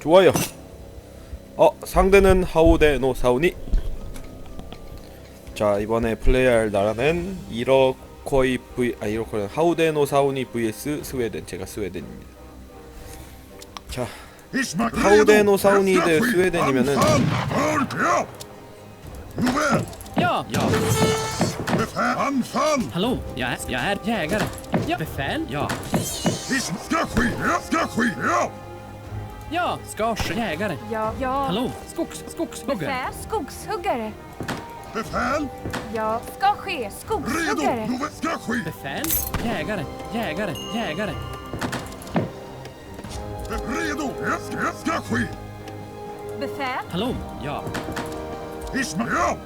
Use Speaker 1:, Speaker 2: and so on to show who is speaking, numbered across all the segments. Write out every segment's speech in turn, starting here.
Speaker 1: 좋아요. 어 상대는 하우데 노 사우니. 자 이번에 플레이할 나라는 이러코이 V 아 이러코이 하우데 노 사우니 vs 스웨덴 제가 스웨덴입니다. 자
Speaker 2: 하우데 노 사우니 대 스웨덴이면은
Speaker 3: Ja, ja.
Speaker 2: anfall!
Speaker 3: Hallå, jag är, jag är jägare. Ja, befäl? Ja.
Speaker 2: Ska ske, ska ske, ja!
Speaker 3: Ja, skars jägare.
Speaker 4: Ja, ja.
Speaker 3: Hallå, skogs, skogshuggare.
Speaker 4: Befäl, skogshuggare.
Speaker 2: Befäl,
Speaker 4: Ja, ska ske,
Speaker 2: redo!
Speaker 4: skogshuggare.
Speaker 2: Nove, ska ske!
Speaker 3: Befäl, jägare, jägare, jägare.
Speaker 2: Redo! Ska, ska ske!
Speaker 4: Befäl,
Speaker 3: Hallå, ja.
Speaker 2: Isma, ja!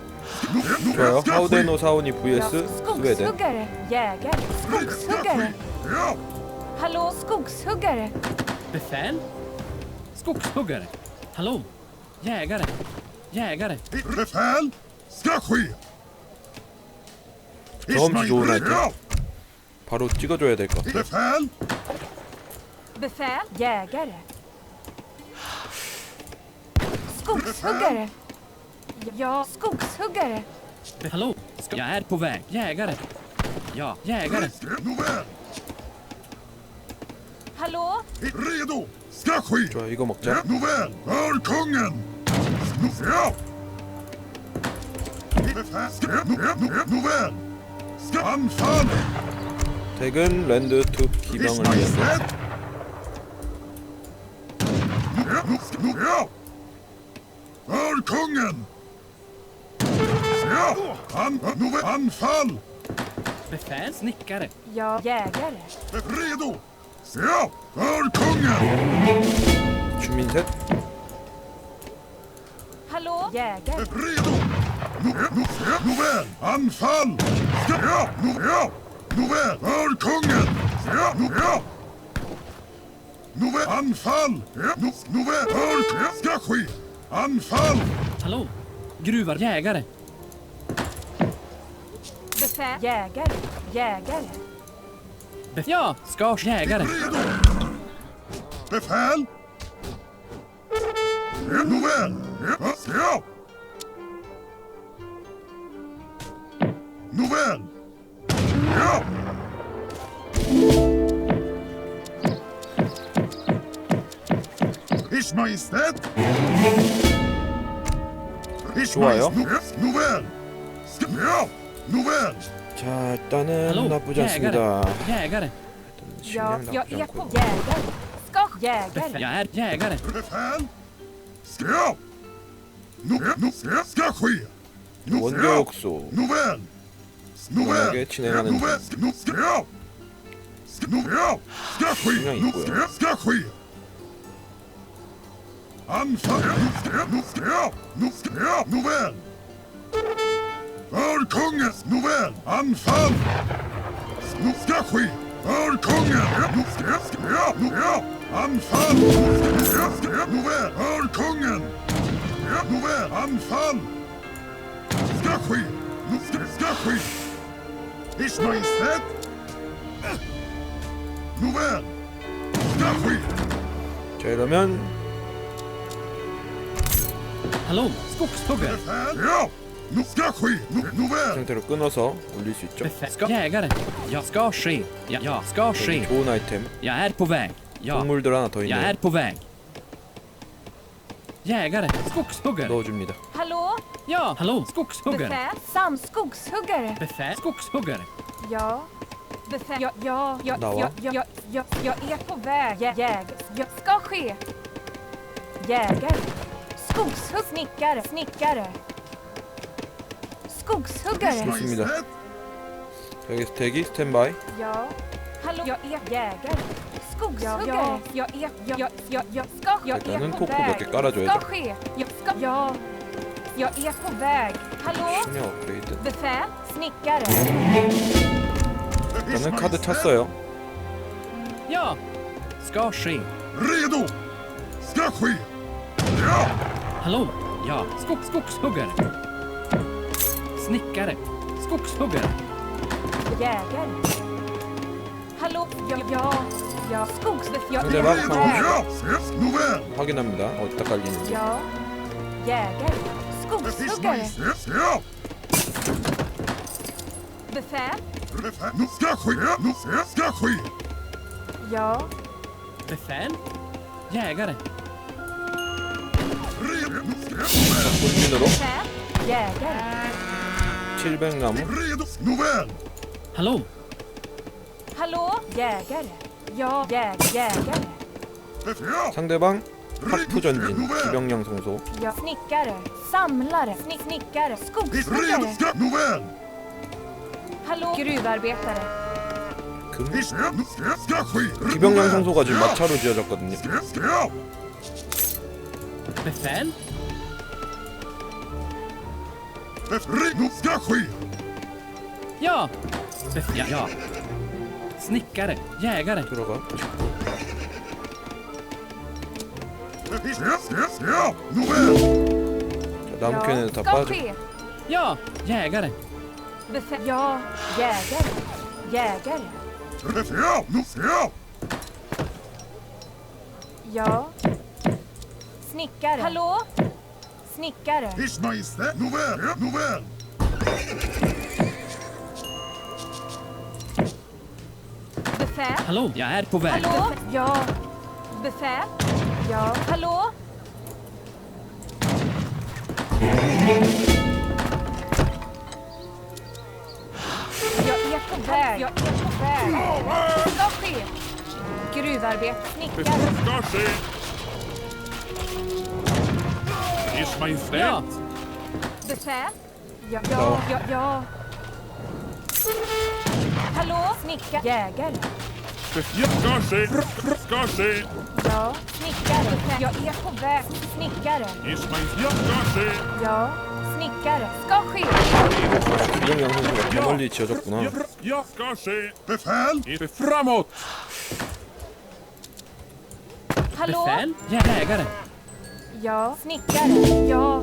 Speaker 2: Nove,
Speaker 1: 좋아요.
Speaker 2: ska
Speaker 1: 하우데
Speaker 2: ske!
Speaker 1: 노 사우니
Speaker 4: ja.
Speaker 1: vs 스웨덴.
Speaker 4: skogshuggare. Jägare,
Speaker 2: Ska
Speaker 4: skogshuggare.
Speaker 2: ske! Ja!
Speaker 4: Hallå, skogshuggare.
Speaker 3: Befäl, skogshuggare. Hallå, jägare, jägare.
Speaker 2: Befäl, ska ske!
Speaker 1: 경험치 좋은 아이템.
Speaker 2: ja!
Speaker 1: 바로 찍어줘야 될 것 같아.
Speaker 2: Befäl,
Speaker 4: Befäl, jägare. Skogshuggare. Ja, skogshuggare.
Speaker 3: Be- Hallå, ska, jag är på väg. Jägare. Ja, jägare.
Speaker 2: Nove,
Speaker 4: Hallå,
Speaker 2: redo! Ska ske!
Speaker 1: 좋아 이거 먹자.
Speaker 2: Nåväl, hör kungen! Ja! Nåväl! Ska anfall!
Speaker 1: 덱은 랜드 투 기병을 위해서.
Speaker 2: Ja! Hör kungen! Ja! An, nåväl, anfall!
Speaker 3: Befäl, snickare.
Speaker 4: ja, jägare.
Speaker 2: Redo! Ja, herr kungen!
Speaker 1: Kümilde.
Speaker 4: Hallo? Jäger?
Speaker 2: Redo! Nåväl, anfall! Ja, ja! Nåväl, herr kungen! Ja, ja! Nåväl, anfall! Nåväl, herr ska ske! Anfall!
Speaker 3: Hallå? Gruvar, jägare?
Speaker 4: Befäl, jägare, jägare.
Speaker 3: Bef- ja, skars jägare.
Speaker 2: Redo! Befäl! Ja, nåväl, ja, ja! Nåväl! Ja! Ers Majestät! Ers
Speaker 1: 좋아요.
Speaker 2: Majestät! Nåväl! Ska, ja! Nåväl!
Speaker 1: 자 일단은 나쁘지 않습니다.
Speaker 3: Jägare!
Speaker 1: 실력 Jag,
Speaker 4: jag
Speaker 1: 나쁘지
Speaker 4: är 않고요. jägare.
Speaker 3: Skock
Speaker 4: jägare.
Speaker 3: Jag är jägare!
Speaker 2: Befäl! Ska! Nu, nu, ska, ska ske! Nu,
Speaker 1: 원조 ska! 역소
Speaker 2: Nåväl! Nåväl! Nåväl! Nu, ska! Ska, nu, ska! Ska ske!
Speaker 1: Nu,
Speaker 2: ska, ska ske! Anfall! Nu, ska, nu, ska! Nu, ska! Nåväl! För kungen! Nåväl! Anfall! Nå, ska ske! För kungen! Ja, Nå, ska jag? Ska jag? Nå, ja! Anfall! Nå, ska jag? Ska jag? Nåväl! För kungen! Ja, nåväl! Anfall! Ska ske! Nå, ska, ska ske! Ers Majestät! Nåväl! Ska ske!
Speaker 1: 자 이러면
Speaker 3: Hallå, skogshuggare.
Speaker 2: Befäl! Ja! Nå, ska ske! Nå, nåväl!
Speaker 1: 상태로 끊어서 올릴 수 있죠.
Speaker 3: Befäl, ska, jägare. Ja, ska ske. Ja, ja, ska ske.
Speaker 1: 좋은 아이템.
Speaker 3: Jag är på väg. Ja,
Speaker 1: 동물들 하나 더
Speaker 3: jag
Speaker 1: 있네요.
Speaker 3: är på väg. Jägare, skogshuggare.
Speaker 1: 넣어줍니다.
Speaker 4: Hallå,
Speaker 3: Ja, hallå, skogshuggare.
Speaker 4: befäl. Sam, skogshuggare.
Speaker 3: Befäl, skogshuggare.
Speaker 4: Ja. Befäl. Ja, ja, ja,
Speaker 1: Dawa.
Speaker 4: ja, ja, ja, jag är på väg. Jä- Jägare. Jag ska ske. Jägare. Skogshugg. Snickare. Snickare.
Speaker 2: Ers
Speaker 4: Skogshuggare.
Speaker 1: 좋습니다. 여기서 대기 스탠바이.
Speaker 4: Ja. Hallå, jag är jägare. Skogshuggare. Jag är, jag, jag, jag, jag ska, jag
Speaker 1: 일단은
Speaker 4: är på
Speaker 1: 토크 몇 개
Speaker 4: väg.
Speaker 1: 깔아줘야죠.
Speaker 4: Ska ske. Jag ska, ja. Jag är på väg. Hallå,
Speaker 1: 심야 업그레이드.
Speaker 4: befäl. Snickare.
Speaker 2: Ers
Speaker 1: 일단은 카드! 찼어요.
Speaker 3: Ja, ska ske.
Speaker 2: Redo! Ska ske! Ja!
Speaker 3: Hallå, ja, skog, skogshuggare. Snickare. Skogshuggare.
Speaker 4: Jägare. Hallå, ja, ja, ja, skogsbef... Ja,
Speaker 1: det var jägare. Har nämnda och ta själv in.
Speaker 4: Ja, jägare. Skogshuggare. Befäl.
Speaker 2: Befäl. Nu ska ske, nu ska ske.
Speaker 4: Ja.
Speaker 3: Befäl. Jägare.
Speaker 4: Befäl. Jägare.
Speaker 1: 700나무.
Speaker 2: Redo. Nåväl.
Speaker 3: Hallå?
Speaker 4: Hallå? Jägare. Ja. Jäg jägare.
Speaker 1: 상대방 파프 전진. 기병령 성소.
Speaker 4: Ja. Snickare. Samlare. Snick snickare.
Speaker 2: Nåväl.
Speaker 4: Hallå? Gruvarbetare.
Speaker 1: 금.
Speaker 2: Ske.
Speaker 1: 기병령 성소가 지금. 마차로 지어졌거든요.
Speaker 3: Befäl?
Speaker 2: befrielse ska ske!
Speaker 3: Ja! Befria. Ja. Snickare, jägare.
Speaker 2: Kurova. Ja,
Speaker 1: ja, ja! De kunde tappa...
Speaker 4: Ska ske!
Speaker 3: Ja, jägare.
Speaker 4: Befe ja, jägare. Jägare.
Speaker 2: Ja, nu, ja!
Speaker 4: Ja. Snickare. Hallå? Snickare.
Speaker 2: Nåväl. Ja. Nåväl.
Speaker 4: Befäl.
Speaker 3: Hallå? Jag är på väg.
Speaker 4: Hallå? Ja. Befäl. Ja. Hallå? Jag är på väg. Jag är på väg. Ska ske. Gruvarbete. Snickare.
Speaker 2: Ska ske. Hiss Majestät.
Speaker 3: Ja!
Speaker 4: Befäl. Ja. Ja. Ja. ja. Hallå? Snickare. Jägare.
Speaker 2: Ja. Ska ske. Ska ske.
Speaker 4: Ja. Snickare. Jag är på väg. Snickare.
Speaker 2: Hiss Majestät. Ja. Ska ske.
Speaker 4: Ja. Snickare. Ska ske.
Speaker 1: 기병령 성소가 더 멀리 지어졌구나.
Speaker 2: Ja. Ska ske. Befäl. Inte framåt.
Speaker 4: Hallå?
Speaker 3: Befäl? Jägare?
Speaker 4: Ja. Snickare. Ja.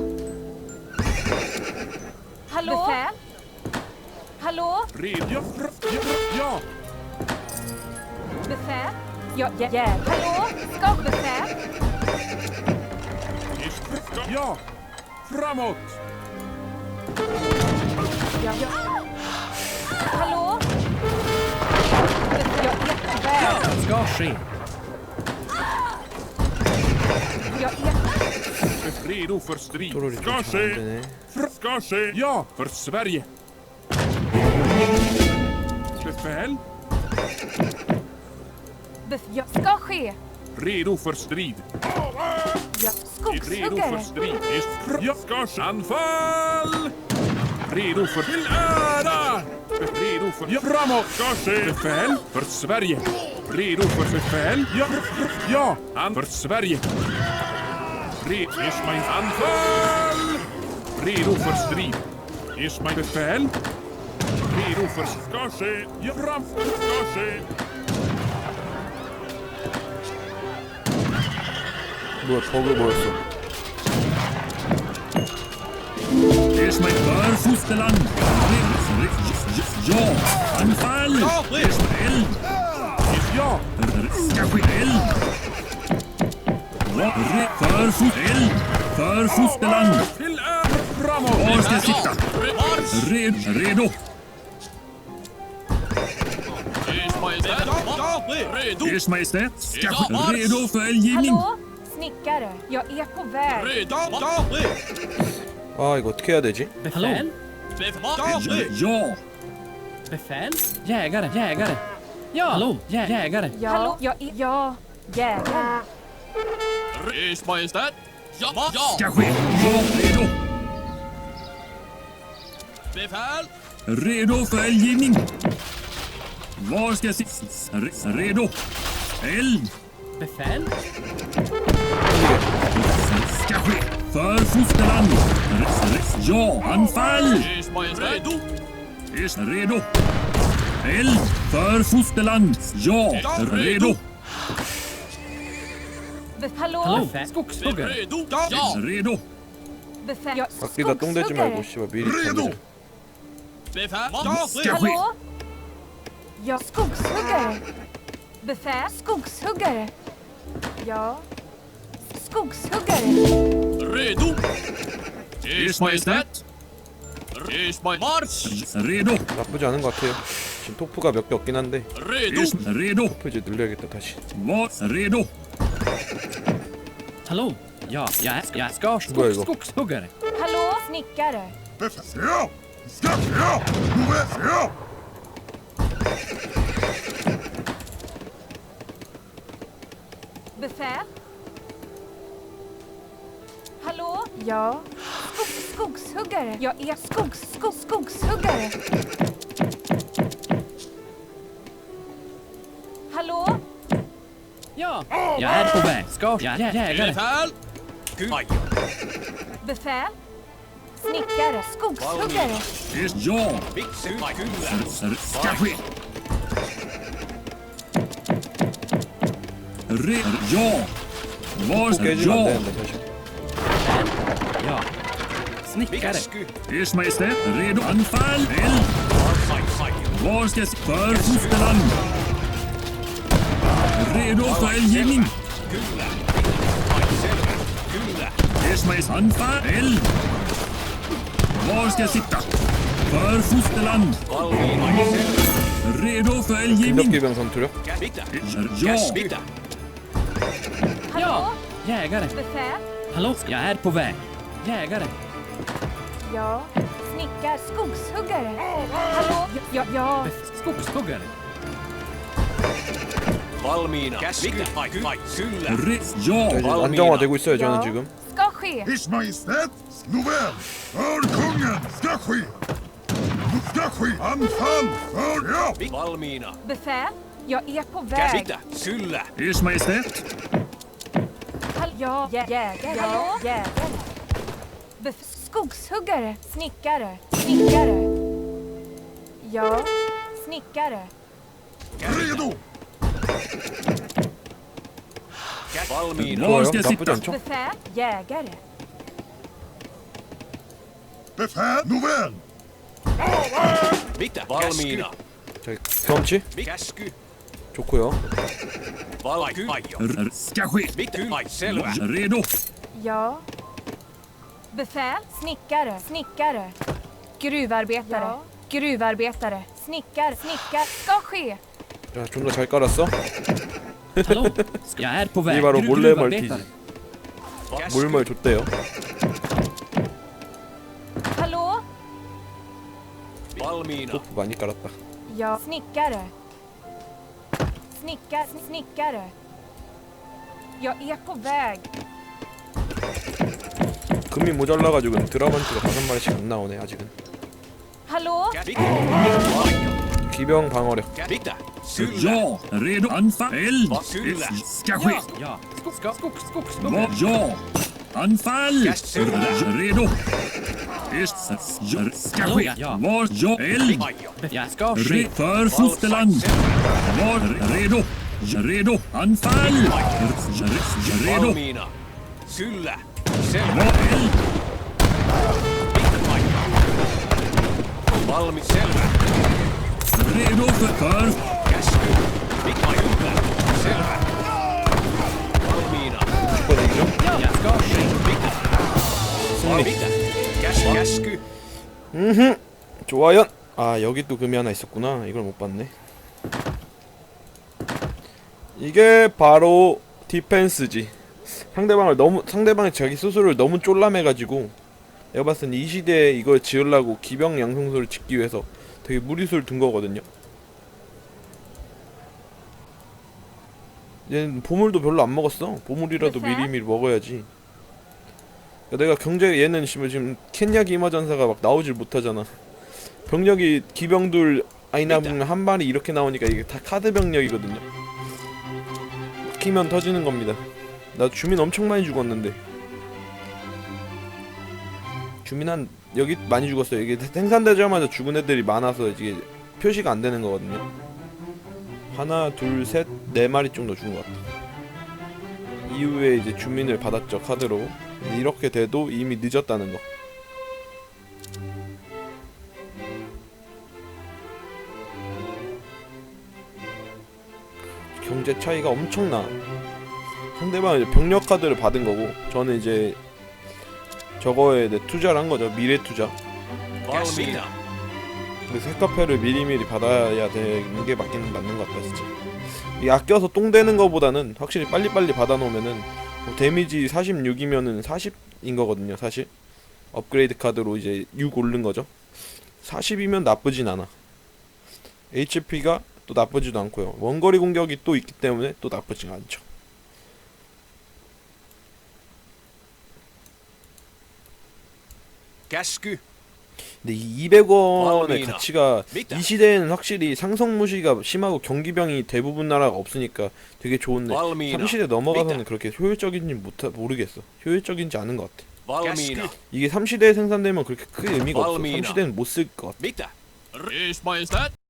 Speaker 4: Hallå? Befäl? Hallå?
Speaker 2: Red. Ja. Ja.
Speaker 4: Befäl? Ja, jä jägare. Hallå? Ska befäl?
Speaker 2: Hiss. Ja. Framåt.
Speaker 4: Ja, ja. Hallå? Befäl, jag är på väg.
Speaker 3: Ska ske.
Speaker 4: Jag är
Speaker 2: redo för strid. Ska ske! Ska ske! Ja, för Sverige! Befäl,
Speaker 4: Bef- jag ska ske!
Speaker 2: redo för strid.
Speaker 4: Jag Är
Speaker 2: redo för
Speaker 4: skogshuggare!
Speaker 2: strid. Är ska ske! Anfall! Redo för... Till ära! Redo för... Ja, framåt! Ska ske! Befäl, för Sverige! Redo för befäl? Ja, ja, an för Sverige! 3 is mijn aanval. Drie roevers 3 is mijn bevel. Drie roevers. Je
Speaker 1: braf kassen. Wordt hogerborsten. Is mijn paar
Speaker 5: voet te lang. Ja, aanval.
Speaker 2: Is
Speaker 5: mijn el. Is ja. Gabriel. För fosterland. För fosterland.
Speaker 2: Till ära. Framåt!
Speaker 5: Var ska jag sitta? Red, redo. Ers Majestät. Ska ske redo för eldgivning.
Speaker 4: Hallå? Snickare. Jag är på väg.
Speaker 1: 아 이거 어떻게 해야 되지?
Speaker 3: Befäl?
Speaker 5: Ja,
Speaker 3: Befäl? Jägare? Jägare? Ja! Hallå? Jä jägare?
Speaker 4: Ja. Hallå? Jag är... Ja. Jägare.
Speaker 6: Ers Majestät! Ja, ja!
Speaker 5: ska ske. Ja, redo.
Speaker 6: Befäl!
Speaker 5: Redo för eldgivning. Var ska? Re- Redo. Eld.
Speaker 3: Befäl?
Speaker 5: Ska ske. För fosterland. Re- re- Ja, anfall.
Speaker 6: Ers Majestät! Redo!
Speaker 5: Ers redo. Eld. För fosterland. Ja, redo.
Speaker 4: Hallå?
Speaker 3: Hallå? Skogshuggare?
Speaker 6: Redo! Ja!
Speaker 5: Redo.
Speaker 4: Befäl. Ja,
Speaker 1: 밖에다 똥 대지 말고
Speaker 4: skogshuggare.
Speaker 1: 씨발 미리
Speaker 2: Redo!
Speaker 1: 던져.
Speaker 6: Befäl!
Speaker 5: Ska ske.
Speaker 4: Hallå? Ja, skogshugare. Befäl. Skogshuggare. Ja. Skogshuggare.
Speaker 6: Redo! Ers Majestät! Ers Majestät! Marsch!
Speaker 5: Redo.
Speaker 1: 나쁘지 않은 것 같아요. 지금 토프가 몇 개 없긴 한데
Speaker 6: Redo!
Speaker 5: Redo.
Speaker 1: 토프 이제 늘려야겠다 다시.
Speaker 5: Var redo.
Speaker 3: Hallå? Ja, jag, är- jag
Speaker 1: är
Speaker 3: skogs,
Speaker 1: då?
Speaker 3: skogshuggare.
Speaker 4: Hallå, snickare.
Speaker 2: Befäl.
Speaker 4: Hallå? Ja. Skogs, skogshuggare. Jag är skogs, skogs, skogshuggare.
Speaker 3: Ja! Jag är på väg. Ska jag jägare?
Speaker 6: Befäl! Aj.
Speaker 4: Befäl? Snickare? Skogshuggare?
Speaker 5: Ja! Ska ske! Re... Ja! Var
Speaker 1: ska jag?
Speaker 5: Ja.
Speaker 3: Snickare.
Speaker 5: Ers Majestät, redo anfall! Eld! Var ska... För fosterland! Redo Faljinin! Esmais anfall! Var ska jag sitta? För fosterland! Redo för eldgivning!
Speaker 1: Knappt som tur
Speaker 5: Ja!
Speaker 4: Ja!
Speaker 3: Jägare!
Speaker 4: Befäl?
Speaker 3: Hallå, jag är på väg. Jägare.
Speaker 4: Ja, Snickare? skogshuggare. Hallå? Ja, ja.
Speaker 3: Skogshuggare.
Speaker 7: Valmiina. Käsky. Kyllä.
Speaker 5: Re,
Speaker 1: 자,
Speaker 5: ja!
Speaker 1: 이제 안정화되고 있어요 저는
Speaker 4: Ja.
Speaker 1: 지금.
Speaker 4: Ska ske.
Speaker 2: Ers Majestät. Nåväl. För kungen. Ska ske. Nu ska ske. Anfall. För ja!
Speaker 7: Valmiina.
Speaker 4: Befäl. Jag är på väg.
Speaker 7: Käsitä. Kyllä.
Speaker 5: Ers Majestät,
Speaker 4: Hall- ja. Jä- jägare. Ja. Jägare. Bef- skogshuggare. Snickare. Snickare. Ja. Snickare.
Speaker 2: Redo!
Speaker 7: Valmiina.
Speaker 5: var
Speaker 1: 좋아요.
Speaker 5: ska jag
Speaker 1: 나쁘지
Speaker 5: sitta?
Speaker 1: 않죠?
Speaker 4: Befäl. Jägare.
Speaker 2: Befäl. Nåväl.
Speaker 7: Mitä? Valmiina.
Speaker 1: 자, 경험치
Speaker 7: Käsky.
Speaker 1: 좋고요.
Speaker 7: Valky.
Speaker 5: R- ska ske!
Speaker 7: Mitä? Ai, selvä.
Speaker 5: Redo!
Speaker 4: Ja. Befäl. Snickare. Snickare. Gruvarbetare. Gruvarbetare. Snickare. Snickare. Ska ske.
Speaker 1: 자, 좀더 잘 깔았어.
Speaker 3: Hallå? Jag är på väg.
Speaker 1: 이바로
Speaker 3: Gru-
Speaker 1: 몰래
Speaker 3: gruvarbetare.
Speaker 1: 멀티. 몰멀 줬대요.
Speaker 4: Hallå?
Speaker 7: Valmiina.
Speaker 1: 토프 많이 깔았다.
Speaker 4: Ja. Snickare. Snickare. Snickare. Jag är på väg.
Speaker 1: 금이 모자라가지고 드라반트가 다섯 마리씩 안 나오네 아직은.
Speaker 4: Hallå?
Speaker 1: 기병 방어력.
Speaker 7: Kyllä.
Speaker 5: Ja! Redo anfall! Eld! Ska ske!
Speaker 3: Ja. Skog, ska, skogs, skogshuggare.
Speaker 5: Var, ja! Anfall! Redo! Ska ske! Var, ja! Eld!
Speaker 3: Ska ske.
Speaker 5: för fosterland! Var, redo! Redo! Anfall! Re- Redo!
Speaker 7: Kyllä. Selvä.
Speaker 5: Var, eld!
Speaker 7: Valmi. Selvä.
Speaker 5: Redo för, för
Speaker 7: Mitä? Käs, käsky.
Speaker 1: 좋아요. 아 여기 또 금이 하나 있었구나. 이걸 못 봤네. 이게 바로 디펜스지. 상대방을 너무 상대방이 자기 스스로를 너무 쫄라매가지고 내가 봤을 땐 이 시대에 이걸 지으려고 기병 양성소를 짓기 위해서 되게 무리수를 둔 거거든요. 얘는 보물도 별로 안 먹었어. 보물이라도
Speaker 4: 왜?
Speaker 1: 미리미리 먹어야지. 야, 내가 경제 얘는 지금 지금 켄야 기마 전사가 막 나오질 못하잖아. 병력이 기병들 아이나 보면 한 발이 이렇게 나오니까 이게 다 카드 병력이거든요. 막히면 터지는 겁니다. 나 주민 엄청 많이 죽었는데. 주민 한 여기 많이 죽었어요. 이게 생산되자마자 죽은 애들이 많아서 이게 표시가 안 되는 거거든요. 하나, 둘, 셋, 네 마리 정도 죽은 것 같다. 이후에 이제 주민을 받았죠 카드로. 근데 이렇게 돼도 이미 늦었다는 거. 가격대 차이가 엄청나. 상대방은 이제 병력 카드를 받은 거고 저는 이제 저거에 내 투자를 한 거죠. 미래 투자.
Speaker 7: Valmiina.
Speaker 1: 그래서 핵카페를 미리미리 받아야 되는 게 맞긴 맞는 것 같다 진짜. 이 아껴서 똥 되는 거보다는 확실히 빨리빨리 받아놓으면은 뭐 데미지 46이면은 40인 거거든요 사실. 업그레이드 카드로 이제 6 오른 거죠. 40이면 나쁘진 않아. HP가 또 나쁘지도 않고요. 원거리 공격이 또 있기 때문에 또 나쁘지 않죠.
Speaker 7: Käsky.
Speaker 1: 근데 이 200원의
Speaker 7: valmiina.
Speaker 1: 가치가? 이 시대에는 확실히 상성 무시가 심하고 경기병이 대부분 나라가 없으니까 되게 좋은데
Speaker 7: Valmiina.
Speaker 1: 3시대 넘어가서는? 그렇게 효율적인지 못 모르겠어. 효율적인지 않은 것 같아. 이게 3시대에 생산되면 그렇게 크게 의미가 없어.
Speaker 7: Valmiina.
Speaker 1: 3시대는 못 쓸 것 같아.